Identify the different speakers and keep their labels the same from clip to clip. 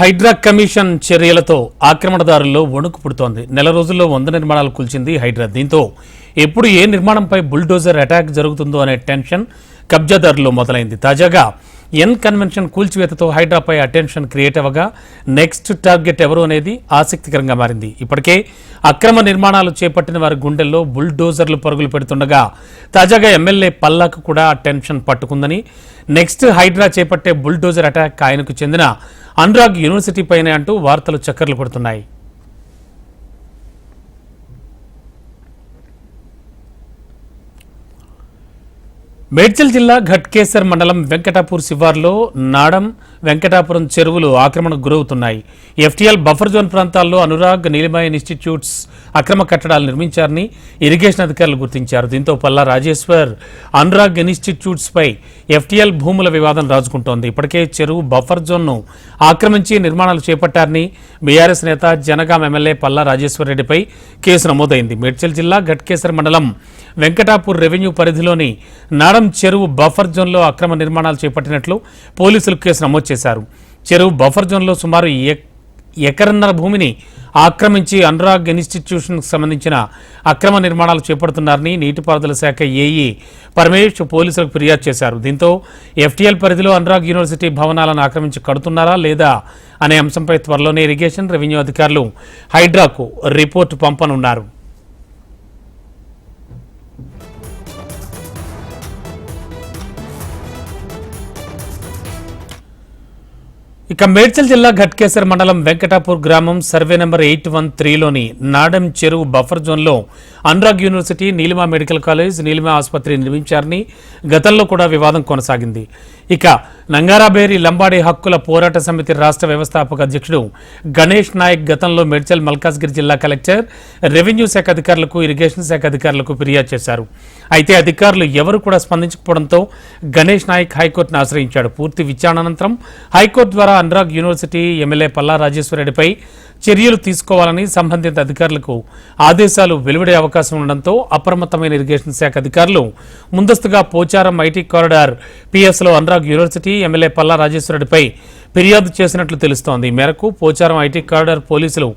Speaker 1: Hydraa commission చర్యలతో ఆక్రమణదారుల్లో వణుకు పుడుతోంది. నెల రోజుల్లో వంద నిర్మాణాలు కూల్చింది హైడ్రా. దీంతో ఎప్పుడు ఏ నిర్మాణంపై బుల్డోజర్ అటాక్ జరుగుతుందో అనే టెన్షన్ కబ్జాదారులు మొదలైంది. తాజాగా ఎన్ కన్వెన్షన్ కూల్చివేతతో హైడ్రాపై అటెన్షన్ క్రియేట్ అవ్వగా నెక్స్ట్ టార్గెట్ ఎవరు అనేది ఆసక్తికరంగా మారింది. ఇప్పటికే అక్రమ నిర్మాణాలు చేపట్టిన వారి గుండెల్లో బుల్డోజర్లు పరుగులు పెడుతుండగా తాజాగా ఎమ్మెల్యే పల్లాకు కూడా అటెన్షన్ టెన్షన్ పట్టుకుందని నెక్స్ట్ హైడ్రా చేపట్టే బుల్డోజర్ అటాక్ ఆయనకు చెందిన అనురాగ్ యూనివర్సిటీ పైనే అంటూ వార్తలు చక్కర్లు పడుతున్నాయి మేడ్చల్ జిల్లా ఘట్కేసర్ మండలం వెంకటాపూర్ శివార్లో నాడం వెంకటాపురం చెరువులు ఆక్రమణకు గురవుతున్నాయి. ఎఫ్టీఎల్ బఫర్ జోన్ ప్రాంతాల్లో అనురాగ్ నీలిమాయన్ ఇన్స్టిట్యూట్స్ అక్రమ కట్టడాలు నిర్మించారని ఇరిగేషన్ అధికారులు గుర్తించారు. దీంతో పల్లా రాజేశ్వర్ అనురాగ్ ఇన్స్టిట్యూట్స్ పై ఎఫ్టీఎల్ భూముల వివాదం రాజుకుంటోంది. ఇప్పటికే చెరువు బఫర్ జోన్ను ఆక్రమించి నిర్మాణాలు చేపట్టారని బీఆర్ఎస్ నేత జనగాం ఎమ్మెల్యే పల్లా రాజేశ్వర్ రెడ్డిపై కేసు నమోదైంది. మేడ్చల్ జిల్లా ఘట్కేసర్ మండలం వెంకటాపూర్ రెవెన్యూ పరిధిలోని నాడం చెరువు బఫర్ జోన్లో అక్రమ నిర్మాణాలు చేపట్టినట్లు పోలీసులు కేసు నమోదు చేశారు. చెరువు బఫర్ జోన్లో సుమారు ఎకరన్నర భూమిని ఆక్రమించి అనురాగ్ ఇన్స్టిట్యూషన్కు సంబంధించిన అక్రమ నిర్మాణాలు చేపడుతున్నారని నీటిపారుదల శాఖ ఏఈ పరమేష్ పోలీసులకు ఫిర్యాదు చేశారు. దీంతో ఎఫ్టీఎల్ పరిధిలో అనురాగ్ యూనివర్సిటీ భవనాలను ఆక్రమించి కడుతున్నారా లేదా అనే అంశంపై త్వరలోనే ఇరిగేషన్ రెవెన్యూ అధికారులు హైడ్రాకు రిపోర్టు పంపనున్నారు. ఇక మేడ్చల్ జిల్లా ఘట్కేసర్ మండలం వెంకటాపూర్ గ్రామం సర్వే నెంబర్ ఎయిట్ వన్ త్రీలోని నాడెం చెరువు బఫర్ జోన్లో Anurag university Neelima medical college Neelima ఆసుపత్రి నిర్మించారని గతంలో కూడా వివాదం కొనసాగింది. ఇక నంగారాబేరి లంబాడి హక్కుల పోరాట సమితి రాష్ట్ర వ్యవస్థాపక అధ్యక్షుడు గణేష్ నాయక్ గతంలో మేడ్చల్ మల్కాజ్గిరి జిల్లా కలెక్టర్ రెవెన్యూ శాఖ అధికారులకు ఇరిగేషన్ శాఖ అధికారులకు ఫిర్యాదు చేశారు. అయితే అధికారులు ఎవరు కూడా స్పందించకపోవడంతో గణేష్ నాయక్ హైకోర్టును ఆశ్రయించాడు. పూర్తి విచారణ అనంతరం హైకోర్టు ద్వారా అనురాగ్ యూనివర్సిటీ ఎమ్మెల్యే పల్లా రాజేశ్వరరెడ్డిపై చర్యలు తీసుకోవాలని సంబంధిత అధికారులకు ఆదేశాలు వెలువడే అవకాశం ఉండడంతో అప్రమత్తమైన ఇరిగేషన్ శాఖ అధికారులు ముందస్తుగా పోచారం ఐటీ కారిడార్ పిఎస్లో అనురాగ్ యూనివర్సిటీ ఎమ్మెల్యే పల్లా రాజేశ్వరరెడ్డిపై ఫిర్యాదు చేసినట్లు తెలుస్తోంది. ఈ మేరకు పోచారం ఐటీ కారిడార్ పోలీసులు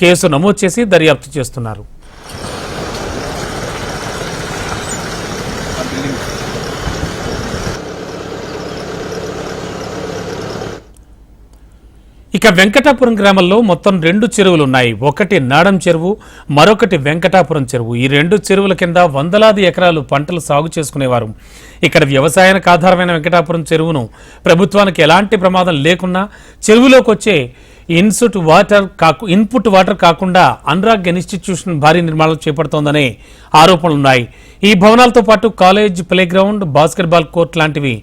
Speaker 1: కేసు నమోదు చేసి దర్యాప్తు చేస్తున్నారు. ఇక వెంకటాపురం గ్రామంలో మొత్తం రెండు చెరువులు ఉన్నాయి ఒకటి నాడం చెరువు మరొకటి వెంకటాపురం చెరువు. ఈ రెండు చెరువుల కింద వందలాది ఎకరాలు పంటలు సాగు చేసుకునేవారు. ఇక్కడ వ్యవసాయానికి ఆధారమైన వెంకటాపురం చెరువును ప్రభుత్వానికి ఎలాంటి ప్రమాదం లేకున్నా చెరువులోకి వచ్చే ఇన్సుట్ వాటర్ కాకు ఇన్పుట్ వాటర్ కాకుండా అనురాగ్ ఇన్స్టిట్యూషన్ భారీ నిర్మాణాలు చేపడుతోందనే ఆరోపణలున్నాయి. ఈ భవనాలతో పాటు college playground basketball court లాంటివి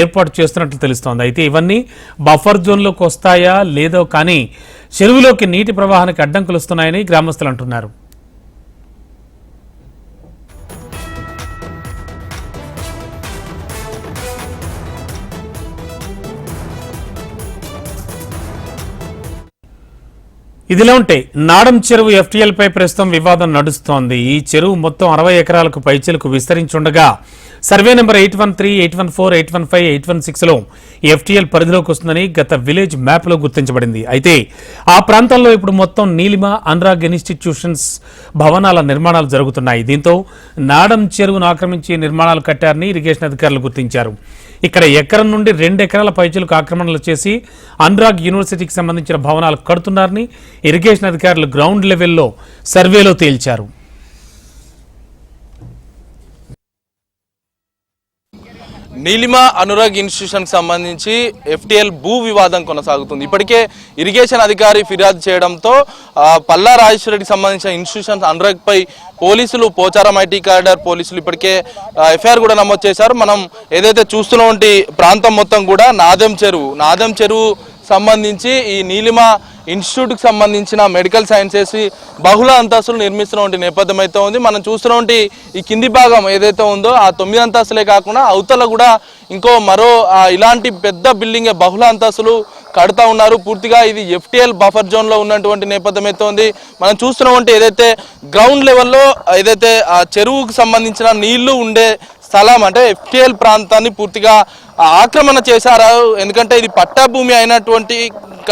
Speaker 1: ఏర్పాటు చేస్తున్నట్లు తెలుస్తోంది. అయితే ఇవన్నీ బఫర్ జోన్లోకి వస్తాయా లేదో కానీ చెరువులోకి నీటి ప్రవాహానికి అడ్డంకులు వస్తున్నాయని గ్రామస్తులు అంటున్నారు. ఇదిలా ఉంటే నాడం చెరువు ఎఫ్టీఎల్పై ప్రస్తుతం వివాదం నడుస్తోంది. ఈ చెరువు మొత్తం అరవై ఎకరాలకు పైచెలకు విస్తరించుండగా survey number eight one three eight one four eight one five eight one సిక్స్లో ఎఫ్టీఎల్ పరిధిలోకి వస్తుందని గత విలేజ్ మ్యాప్లో గుర్తించబడింది. అయితే ఆ ప్రాంతాల్లో ఇప్పుడు మొత్తం నీలిమ అనురాగ్ ఇన్స్టిట్యూషన్స్ భవనాల నిర్మాణాలు జరుగుతున్నాయి. దీంతో నాడం చెరువును ఆక్రమించి నిర్మాణాలు కట్టారని ఇరిగేషన్ అధికారులు గుర్తించారు. ఇక్కడ ఎకరం నుండి రెండు ఎకరాల పైచలకు ఆక్రమణలు చేసి అనురాగ్ యూనివర్సిటీకి సంబంధించిన భవనాలు కడుతున్నారని ఇరిగేషన్ అధికారులు గ్రౌండ్ లెవెల్లో సర్వేలో తేల్చారు.
Speaker 2: నీలిమ అనురాగ్ ఇన్స్టిట్యూషన్కి సంబంధించి ఎఫ్టీఎల్ భూ వివాదం కొనసాగుతుంది. ఇప్పటికే ఇరిగేషన్ అధికారి ఫిర్యాదు చేయడంతో పల్లా రాజేశ్వరరెడ్డికి సంబంధించిన ఇన్స్టిట్యూషన్స్ అనురాగ్పై పోలీసులు పోచారం ఐటీ కారిడార్ పోలీసులు ఇప్పటికే ఎఫ్ఐఆర్ కూడా నమోదు చేశారు. మనం ఏదైతే చూస్తున్నటువంటి ప్రాంతం మొత్తం కూడా నాదెం చెరువు నాదెం చెరువు సంబంధించి ఈ నీలిమ ఇన్స్టిట్యూట్కి సంబంధించిన మెడికల్ సైన్సెస్ బహుళ అంతస్తులు నిర్మిస్తున్నటువంటి నేపథ్యం అయితే ఉంది. మనం చూస్తున్నటువంటి ఈ కింది భాగం ఏదైతే ఉందో ఆ తొమ్మిది అంతస్తులే కాకుండా అవతల కూడా ఇంకో మరో ఇలాంటి పెద్ద బిల్డింగ్ బహుళ అంతస్తులు కడతా ఉన్నారు. పూర్తిగా ఇది ఎఫ్టీఎల్ బఫర్ జోన్లో ఉన్నటువంటి నేపథ్యం అయితే ఉంది. మనం చూస్తున్నటువంటి ఏదైతే గ్రౌండ్ లెవెల్లో ఏదైతే ఆ చెరువుకు సంబంధించిన నీళ్ళు ఉండే స్థలం అంటే ఎఫ్టీఎల్ ప్రాంతాన్ని పూర్తిగా ఆక్రమణ చేశారు. ఎందుకంటే ఇది పట్టా భూమి అయినటువంటి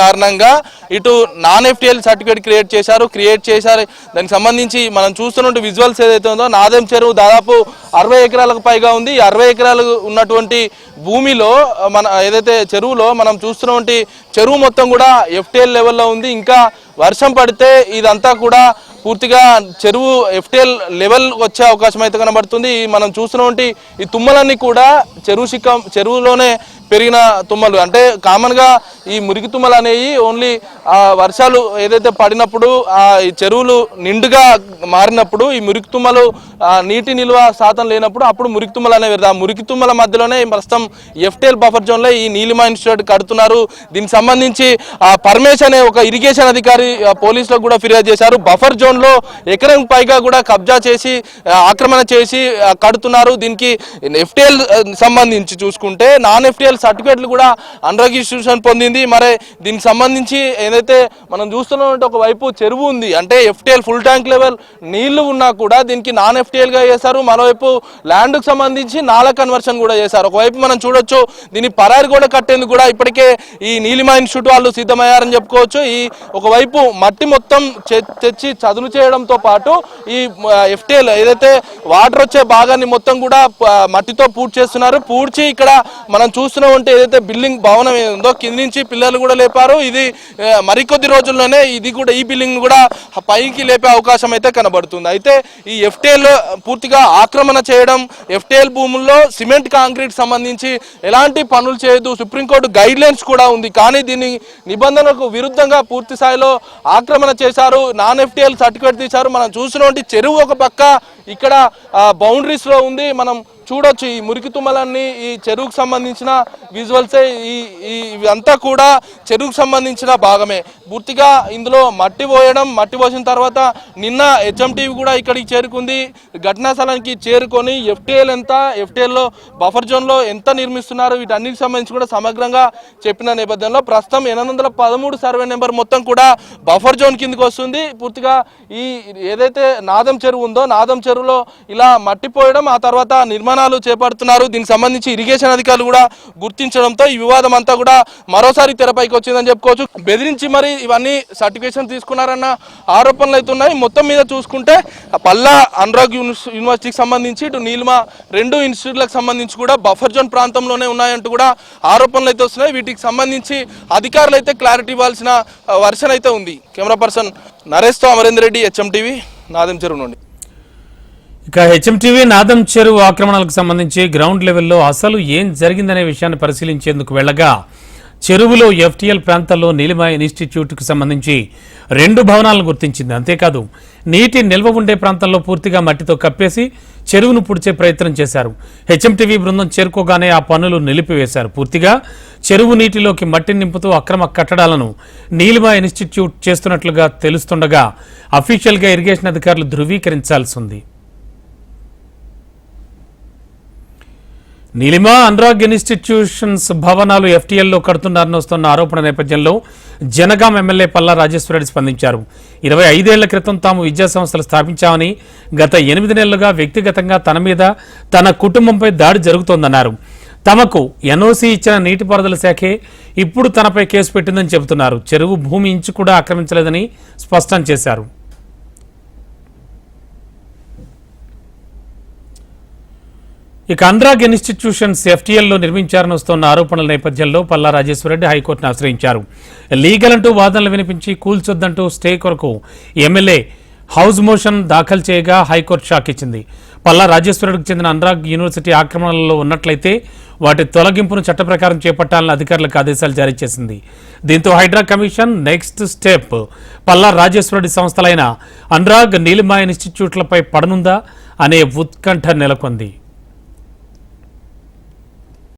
Speaker 2: కారణంగా ఇటు నాన్ ఎఫ్టీఎల్ సర్టిఫికేట్ క్రియేట్ చేశారు క్రియేట్ చేశారు. దానికి సంబంధించి మనం చూస్తున్న విజువల్స్ ఏదైతే ఉందో నాదం చెరువు దాదాపు అరవై ఎకరాలకు పైగా ఉంది. అరవై ఎకరాలు ఉన్నటువంటి భూమిలో మన ఏదైతే చెరువులో మనం చూస్తున్నటువంటి చెరువు మొత్తం కూడా ఎఫ్టీఎల్ లెవెల్లో ఉంది. ఇంకా వర్షం పడితే ఇదంతా కూడా పూర్తిగా చెరువు ఎఫ్టిఎల్ లెవెల్ వచ్చే అవకాశం అయితే కనబడుతుంది. మనం చూస్తున్నటువంటి ఈ తుమ్మలన్నీ కూడా చెరువు శిఖం చెరువులోనే పెరిగిన తుమ్మలు. అంటే కామన్గా ఈ మురికి తుమ్మలు అనేవి ఓన్లీ వర్షాలు ఏదైతే పడినప్పుడు ఆ ఈ చెరువులు నిండుగా మారినప్పుడు ఈ మురికి తుమ్మలు నీటి నిల్వ శాతం లేనప్పుడు అప్పుడు మురికి తుమ్మలు అనేవి ఆ మురికి తుమ్మల మధ్యలోనే ప్రస్తుతం ఎఫ్టీఎల్ బఫర్ జోన్లో ఈ నీలిమా ఇన్స్టిట్యూట్ కడుతున్నారు. దీనికి సంబంధించి ఆ అనే ఒక ఇరిగేషన్ అధికారి పోలీసులకు కూడా ఫిర్యాదు చేశారు. బఫర్ జోన్లో ఎకరం పైగా కూడా కబ్జా చేసి ఆక్రమణ చేసి కడుతున్నారు. దీనికి ఎఫ్టీఎల్ సంబంధించి చూసుకుంటే నాన్ ఎఫ్టీఎల్ సర్టిఫికేట్లు కూడా అనురాగ్ ఇన్స్టిట్యూషన్ పొందింది. మరి దీనికి సంబంధించి ఏదైతే మనం చూస్తున్నామంటే ఒక వైపు చెరువు ఉంది అంటే ఎఫ్టీఎల్ ఫుల్ ట్యాంక్ లెవెల్ నీళ్ళు ఉన్నా కూడా దీనికి నాన్ ఎఫ్టీఎల్గా చేశారు. మరోవైపు ల్యాండ్కు సంబంధించి నాల కన్వర్షన్ కూడా చేశారు. ఒకవైపు మనం చూడొచ్చు దీని పరారి కూడా కట్టేందుకు కూడా ఇప్పటికే ఈ నీలిమా ఇన్స్టిట్యూట్ వాళ్ళు సిద్ధమయ్యారని చెప్పుకోవచ్చు. ఈ ఒకవైపు మట్టి మొత్తం తెచ్చి చదును చేయడంతో పాటు ఈ ఎఫ్టీఎల్ ఏదైతే వాటర్ వచ్చే భాగాన్ని మొత్తం కూడా మట్టితో పూడ్చి చేస్తున్నారు పూడ్చి ఇక్కడ మనం చూస్తున్న అంటే ఏదైతే బిల్డింగ్ భవనం ఉందో కింది నుంచి పిల్లలు కూడా లేపారు. ఇది మరికొద్ది రోజుల్లోనే ఇది కూడా ఈ బిల్డింగ్ కూడా పైకి లేపే అవకాశం అయితే కనబడుతుంది. అయితే ఈ ఎఫ్టిఎల్ పూర్తిగా ఆక్రమణ చేయడం ఎఫ్టీఎల్ భూముల్లో సిమెంట్ కాంక్రీట్ సంబంధించి ఎలాంటి పనులు చేయదు సుప్రీంకోర్టు గైడ్ లైన్స్ కూడా ఉంది. కానీ దీని నిబంధనలకు విరుద్ధంగా పూర్తి స్థాయిలో ఆక్రమణ చేశారు. నాన్ ఎఫ్టిఎల్ సర్టిఫికేట్ తీశారు. మనం చూసినటువంటి చెరువు ఒక పక్క ఇక్కడ బౌండరీస్లో ఉంది. మనం చూడొచ్చు. ఈ మురికి తుమ్మలన్నీ ఈ చెరువుకు సంబంధించిన విజువల్సే. ఈ ఈ ఇవంతా కూడా చెరువుకు సంబంధించిన భాగమే. పూర్తిగా ఇందులో మట్టి పోయడం మట్టి పోసిన తర్వాత నిన్న హెచ్ఎంటీవీ కూడా ఇక్కడికి చేరుకుంది. ఘటనా స్థలానికి చేరుకొని ఎఫ్టీఎల్ ఎంత ఎఫ్టీఎల్లో బఫర్ జోన్లో ఎంత నిర్మిస్తున్నారు వీటన్నిటికి సంబంధించి కూడా సమగ్రంగా చెప్పిన నేపథ్యంలో ప్రస్తుతం ఎనిమిది వందల పదమూడు సర్వే నెంబర్ మొత్తం కూడా బఫర్ జోన్ కిందకి వస్తుంది. పూర్తిగా ఈ ఏదైతే నాదం చెరువు ఉందో నాదం చెరువులో ఇలా మట్టి పోయడం ఆ తర్వాత నిర్మాణాలు చేపడుతున్నారు. దీనికి సంబంధించి ఇరిగేషన్ అధికారులు కూడా గుర్తించడంతో ఈ వివాదం అంతా కూడా మరోసారి తెరపైకి వచ్చిందని చెప్పుకోవచ్చు. బెదిరించి మరి ఇవన్నీ సర్టిఫికేషన్ తీసుకున్నారన్న ఆరోపణలు అయితే ఉన్నాయి. మొత్తం మీద చూసుకుంటే పల్లా అనురాగ్ యూనివర్సిటీకి సంబంధించి ఇటు నీలిమా రెండు ఇన్స్టిట్యూట్లకు సంబంధించి కూడా బఫర్ జోన్ ప్రాంతంలోనే ఉన్నాయంటూ కూడా ఆరోపణలు అయితే వస్తున్నాయి. వీటికి సంబంధించి అధికారులు అయితే క్లారిటీ ఇవ్వాల్సిన వర్షన్ అయితే ఉంది. కెమెరా పర్సన్ నరేష్తో అమరేందర్ రెడ్డి హెచ్ఎం టీవీ నాదం చెరువు నుండి.
Speaker 1: ఇక హెచ్ఎంటీవీ నాదం చెరువు ఆక్రమణలకు సంబంధించి గ్రౌండ్ లెవెల్లో అసలు ఏం జరిగిందనే విషయాన్ని పరిశీలించేందుకు వెళ్ళగా చెరువులో ఎఫ్టీఎల్ ప్రాంతాల్లో నీలిమ ఇన్స్టిట్యూట్కు సంబంధించి రెండు భవనాలను గుర్తించింది. అంతేకాదు నీటి నిల్వ ఉండే ప్రాంతంలో పూర్తిగా మట్టితో కప్పేసి చెరువును పుడిచే ప్రయత్నం చేశారు. హెచ్ఎంటీవీ బృందం చేరుకోగానే ఆ పనులు నిలిపివేశారు. పూర్తిగా చెరువు నీటిలోకి మట్టిని నింపుతూ అక్రమ కట్టడాలను నీలిమ ఇన్స్టిట్యూట్ చేస్తున్నట్లుగా తెలుస్తుండగా అఫీషియల్గా ఇరిగేషన్ అధికారులు ధృవీకరించాల్సి ఉంది. నిలిమా అనురాగ్ ఇన్స్టిట్యూషన్స్ భవనాలు ఎఫ్టీఎల్లో కడుతున్నారని వస్తున్న ఆరోపణ నేపథ్యంలో జనగాం ఎమ్మెల్యే పల్లా రాజేశ్వరరెడ్డి స్పందించారు. ఇరవై ఐదేళ్ళ క్రితం తాము విద్యా సంస్థలు స్థాపించామని గత ఎనిమిది నెలలుగా వ్యక్తిగతంగా తన మీద తన కుటుంబంపై దాడి జరుగుతోందన్నారు. తమకు ఎన్ఓసీ ఇచ్చిన నీటిపారుదల శాఖే ఇప్పుడు తనపై కేసు పెట్టిందని చెబుతున్నారు. చెరువు భూమి ఇంచు కూడా ఆక్రమించలేదని స్పష్టం చేశారు. ఇక అనురాగ్ ఇన్స్టిట్యూషన్స్ ఎఫ్టీఎల్లో నిర్మించారని వస్తున్న ఆరోపణల నేపథ్యంలో పల్లా రాజేశ్వరరెడ్డి హైకోర్టును ఆశ్రయించారు. లీగల్ అంటూ వాదనలు వినిపించి కూల్చొద్దంటూ స్టే కొరకు ఎమ్మెల్యే హౌస్ మోషన్ దాఖలు చేయగా హైకోర్టు షాక్ ఇచ్చింది. పల్లా రాజేశ్వరరెడ్డికి చెందిన అనురాగ్ యూనివర్సిటీ ఆక్రమణలలో ఉన్నట్లయితే వాటి తొలగింపును చట్ట ప్రకారం చేపట్టాలని అధికారులకు ఆదేశాలు జారీ చేసింది. దీంతో Hydraa commission next step. Palla Rajeshwar Reddy సంస్థలైన Anurag Neelima ఇన్స్టిట్యూట్లపై పడనుందా అనే ఉత్కంఠ నెలకొంది.